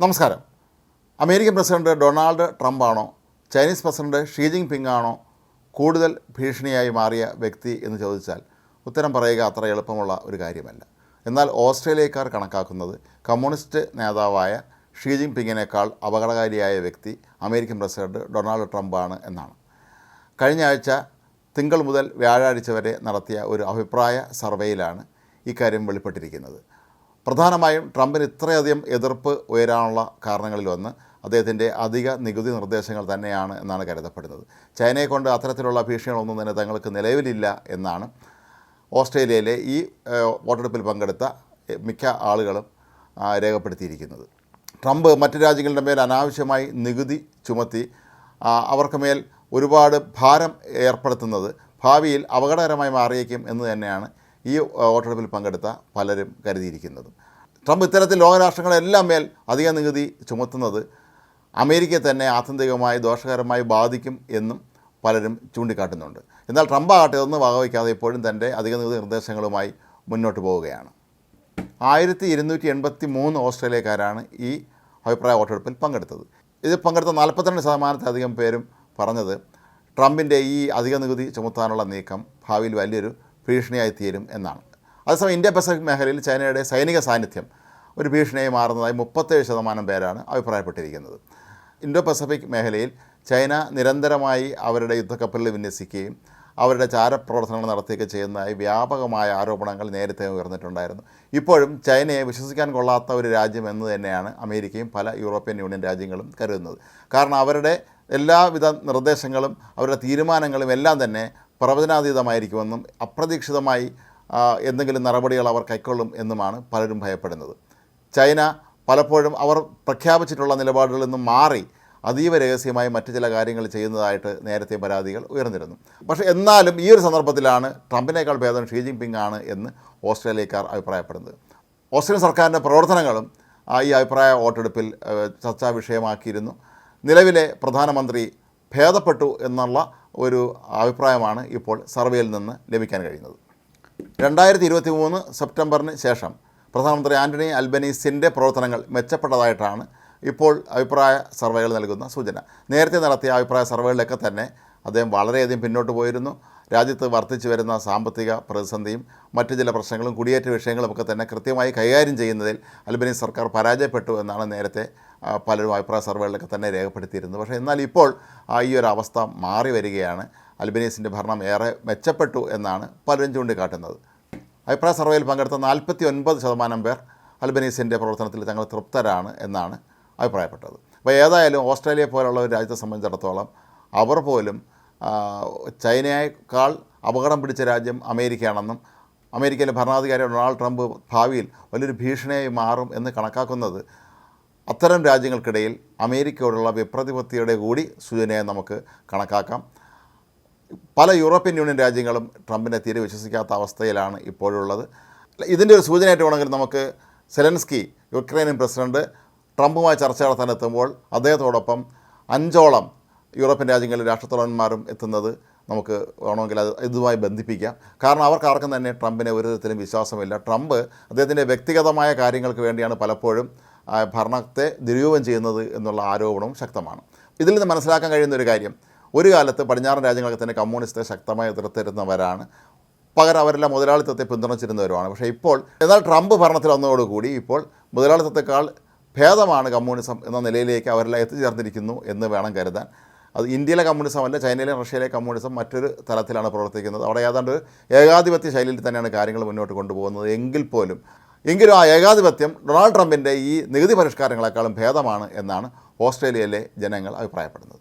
നമസ്കാരം. American president Donald Trump ആണോ Chinese president Xi Jinping ആണോ കൂടുതൽ ഭീഷണിയായി മാറിയ വ്യക്തി എന്ന് ചോദിച്ചാൽ ഉത്തരം പറയുക അത്ര എളുപ്പമുള്ള ഒരു കാര്യമല്ല. എന്നാൽ ഓസ്ട്രേലിയക്കാർ കണക്കാക്കുന്നത് കമ്മ്യൂണിസ്റ്റ് നേതാവായ ഷീ ജിങ് പിങ്ങിനേക്കാൾ അപകടകാരിയായ വ്യക്തി അമേരിക്കൻ പ്രസിഡന്റ് ഡൊണാൾഡ് ട്രംപ് എന്നാണ്. കഴിഞ്ഞ ആഴ്ച തിങ്കൾ മുതൽ വ്യാഴാഴ്ച വരെ നടത്തിയ ഒരു അഭിപ്രായ സർവേയിലാണ് ഇക്കാര്യം വെളിപ്പെട്ടിരിക്കുന്നത്. പ്രധാനമായും ട്രംപിന് ഇത്രയധികം എതിർപ്പ് ഉയരാനുള്ള കാരണങ്ങളിലൊന്ന് അദ്ദേഹത്തിന്റെ അധിക നികുതി നിർദ്ദേശങ്ങൾ തന്നെയാണ് എന്നാണ് കരുതപ്പെടുന്നത്. ചൈനയെ കൊണ്ട് അത്തരത്തിലുള്ള ഭീഷണികളൊന്നും തന്നെ തങ്ങൾക്ക് നിലവിലില്ല എന്നാണ് ഓസ്ട്രേലിയയിലെ ഈ വോട്ടെടുപ്പിൽ പങ്കെടുത്ത മിക്ക ആളുകളും രേഖപ്പെടുത്തിയിരിക്കുന്നത്. ട്രംപ് മറ്റ് രാജ്യങ്ങളുടെ മേൽ അനാവശ്യമായി നികുതി ചുമത്തി അവർക്ക് മേൽ ഒരുപാട് ഭാരം ഏർപ്പെടുത്തുന്നത് ഭാവിയിൽ അപകടകരമായി മാറിയേക്കും എന്ന് തന്നെയാണ് ഈ വോട്ടെടുപ്പിൽ പങ്കെടുത്ത പലരും കരുതിയിരിക്കുന്നത്. ട്രംപ് ഇത്തരത്തിൽ ലോകരാഷ്ട്രങ്ങളെല്ലാം മേൽ അധിക നികുതി ചുമത്തുന്നത് അമേരിക്കയെ തന്നെ ആത്യന്തികമായി ദോഷകരമായി ബാധിക്കും എന്നും പലരും ചൂണ്ടിക്കാട്ടുന്നുണ്ട്. എന്നാൽ ട്രംപ് ആകട്ടെ ഒന്നും വകവയ്ക്കാതെ ഇപ്പോഴും തന്റെ അധിക നികുതി നിർദ്ദേശങ്ങളുമായി മുന്നോട്ട് പോവുകയാണ്. ആയിരത്തി ഇരുന്നൂറ്റി എൺപത്തി മൂന്ന് ഓസ്ട്രേലിയക്കാരാണ് ഈ അഭിപ്രായ വോട്ടെടുപ്പിൽ പങ്കെടുത്തത്. ഇതിൽ പങ്കെടുത്ത നാൽപ്പത്തിരണ്ട് ശതമാനത്തിലധികം പേരും പറഞ്ഞത് ട്രംപിന്റെ ഈ അധിക നികുതി ചുമത്താനുള്ള നീക്കം ഭാവിയിൽ വലിയൊരു ഭീഷണിയായി തീരും എന്നാണ്. അതേസമയം ഇന്ത്യ പസഫിക് മേഖലയിൽ ചൈനയുടെ സൈനിക സാന്നിധ്യം ഒരു ഭീഷണിയായി മാറുന്നതായി മുപ്പത്തേഴ് ശതമാനം പേരാണ് അഭിപ്രായപ്പെട്ടിരിക്കുന്നത്. ഇൻഡോ പസഫിക് മേഖലയിൽ ചൈന നിരന്തരമായി അവരുടെ യുദ്ധക്കപ്പലിൽ വിന്യസിക്കുകയും അവരുടെ ചാരപ്രവർത്തനങ്ങൾ നടത്തുകയൊക്കെ ചെയ്യുന്നതായി വ്യാപകമായ ആരോപണങ്ങൾ നേരത്തെ ഉയർന്നിട്ടുണ്ടായിരുന്നു. ഇപ്പോഴും ചൈനയെ വിശ്വസിക്കാൻ കൊള്ളാത്ത ഒരു രാജ്യം എന്ന് തന്നെയാണ് അമേരിക്കയും പല യൂറോപ്യൻ യൂണിയൻ രാജ്യങ്ങളും കരുതുന്നത്. കാരണം അവരുടെ എല്ലാവിധ നിർദ്ദേശങ്ങളും അവരുടെ തീരുമാനങ്ങളും എല്ലാം തന്നെ പ്രവചനാതീതമായിരിക്കുമെന്നും അപ്രതീക്ഷിതമായി എന്തെങ്കിലും നടപടികൾ അവർ കൈക്കൊള്ളും എന്നുമാണ് പലരും ഭയപ്പെടുന്നത്. ചൈന പലപ്പോഴും അവർ പ്രഖ്യാപിച്ചിട്ടുള്ള നിലപാടുകളിൽ നിന്നും മാറി അതീവ രഹസ്യമായി മറ്റു ചില കാര്യങ്ങൾ ചെയ്യുന്നതായിട്ട് നേരത്തെ പരാതികൾ ഉയർന്നിരുന്നു. പക്ഷേ എന്നാലും ഈ ഒരു സന്ദർഭത്തിലാണ് ട്രംപിനേക്കാൾ ഭേദം ഷീ ജിങ് പിങ് ആണ് എന്ന് ഓസ്ട്രേലിയക്കാർ അഭിപ്രായപ്പെടുന്നത്. ഓസ്ട്രേലിയൻ സർക്കാരിന്റെ പ്രവർത്തനങ്ങളും ഈ അഭിപ്രായ വോട്ടെടുപ്പിൽ ചർച്ചാ വിഷയമാക്കിയിരുന്നു. നിലവിലെ പ്രധാനമന്ത്രി ഭേദപ്പെട്ടു എന്നുള്ള ഒരു അഭിപ്രായമാണ് ഇപ്പോൾ സർവേയിൽ നിന്ന് ലഭിക്കാൻ കഴിയുന്നത്. രണ്ടായിരത്തി ഇരുപത്തി മൂന്ന് സെപ്റ്റംബറിന് ശേഷം പ്രധാനമന്ത്രി ആന്റണി അൽബനീസിന്റെ പ്രവർത്തനങ്ങൾ മെച്ചപ്പെട്ടതായിട്ടാണ് ഇപ്പോൾ അഭിപ്രായ സർവേകൾ നൽകുന്ന സൂചന. നേരത്തെ നടത്തിയ അഭിപ്രായ സർവേകളിലൊക്കെ തന്നെ അദ്ദേഹം വളരെയധികം പിന്നോട്ട് പോയിരുന്നു. രാജ്യത്ത് വർദ്ധിച്ചു വരുന്ന സാമ്പത്തിക പ്രതിസന്ധിയും മറ്റു ചില പ്രശ്നങ്ങളും കുടിയേറ്റ വിഷയങ്ങളുമൊക്കെ തന്നെ കൃത്യമായി കൈകാര്യം ചെയ്യുന്നതിൽ അൽബനീസ് സർക്കാർ പരാജയപ്പെട്ടു എന്നാണ് നേരത്തെ പലരും അഭിപ്രായ സർവേകളിലൊക്കെ തന്നെ രേഖപ്പെടുത്തിയിരുന്നത്. പക്ഷേ എന്നാൽ ഇപ്പോൾ ഈ ഒരു അവസ്ഥ മാറി വരികയാണ്. അൽബനീസിന്റെ ഭരണം ഏറെ മെച്ചപ്പെട്ടു എന്നാണ് പലരും ചൂണ്ടിക്കാട്ടുന്നത്. അഭിപ്രായ സർവേയിൽ പങ്കെടുത്ത നാൽപ്പത്തി ഒൻപത് ശതമാനം പേർ അൽബനീസിന്റെ പ്രവർത്തനത്തിൽ തങ്ങൾ തൃപ്തരാണ് എന്നാണ് അഭിപ്രായപ്പെട്ടത്. അപ്പോൾ ഏതായാലും ഓസ്ട്രേലിയ പോലുള്ള ഒരു രാജ്യത്തെ സംബന്ധിച്ചിടത്തോളം അവർ പോലും ചൈനയേക്കാൾ അപകടം പിടിച്ച രാജ്യം അമേരിക്കയാണെന്നും അമേരിക്കയിലെ ഭരണാധികാരി ഡൊണാൾഡ് ട്രംപ് ഭാവിയിൽ വലിയൊരു ഭീഷണിയായി മാറും എന്ന് കണക്കാക്കുന്നത് അത്തരം രാജ്യങ്ങൾക്കിടയിൽ അമേരിക്കയോടുള്ള വിപ്രതിപത്തിയുടെ കൂടി സൂചനയെ നമുക്ക് കണക്കാക്കാം. പല യൂറോപ്യൻ യൂണിയൻ രാജ്യങ്ങളും ട്രംപിനെ തീരെ വിശ്വസിക്കാത്ത അവസ്ഥയിലാണ് ഇപ്പോഴുള്ളത്. ഇതിന്റെ ഒരു സൂചനയായിട്ട് വേണമെങ്കിൽ നമുക്ക് സെലൻസ്കി യുക്രൈനിയൻ പ്രസിഡന്റ് ട്രംപുമായി ചർച്ച നടത്താനെത്തുമ്പോൾ അദ്ദേഹത്തോടൊപ്പം അഞ്ചോളം യൂറോപ്യൻ രാജ്യങ്ങളിലെ രാഷ്ട്രത്തലവന്മാരും എത്തുന്നത് നമുക്ക് വേണമെങ്കിൽ അത് ഇതുമായി ബന്ധിപ്പിക്കാം. കാരണം അവർക്ക് ആർക്കും തന്നെ ട്രംപിനെ ഒരു തരത്തിലും വിശ്വാസമില്ല. ട്രംപ് അദ്ദേഹത്തിന്റെ വ്യക്തിഗതമായ കാര്യങ്ങൾക്ക് വേണ്ടിയാണ് പലപ്പോഴും ഭരണത്തെ ദുരുപയോഗം ചെയ്യുന്നത് എന്നുള്ള ആരോപണവും ശക്തമാണ്. ഇതിൽ നിന്ന് മനസ്സിലാക്കാൻ കഴിയുന്ന ഒരു കാര്യം ഒരു കാലത്ത് പടിഞ്ഞാറൻ രാജ്യങ്ങളൊക്കെ തന്നെ കമ്മ്യൂണിസ്റ്റെ ശക്തമായി എതിർത്തിരുന്നവരാണ്. പകരം അവരെല്ലാം മുതലാളിത്തത്തെ പിന്തുണച്ചിരുന്നവരുമാണ്. പക്ഷേ ഇപ്പോൾ എന്നാൽ ട്രംപ് ഭരണത്തിൽ വന്നതോടുകൂടി ഇപ്പോൾ മുതലാളിത്തത്തെക്കാൾ ഭേദമാണ് കമ്മ്യൂണിസം എന്ന നിലയിലേക്ക് അവരെല്ലാം എത്തിച്ചേർന്നിരിക്കുന്നു എന്ന് വേണം കരുതാൻ. അത് ഇന്ത്യയിലെ കമ്മ്യൂണിസം അല്ല ചൈനയിലെ റഷ്യയിലെ കമ്മ്യൂണിസം മറ്റൊരു തലത്തിലാണ് പ്രവർത്തിക്കുന്നത്. അവിടെ ഏതാണ്ട് ഏകാധിപത്യ ശൈലിയിൽ തന്നെയാണ് കാര്യങ്ങൾ മുന്നോട്ട് കൊണ്ടുപോകുന്നത്. എങ്കിൽ പോലും എങ്കിലും ആ ഏകാധിപത്യം ഡൊണാൾഡ് ട്രംപിന്റെ ഈ നികുതി പരിഷ്കാരങ്ങളെക്കാളും ഭേദമാണ് എന്നാണ് ഓസ്ട്രേലിയയിലെ ജനങ്ങൾ അഭിപ്രായപ്പെടുന്നത്.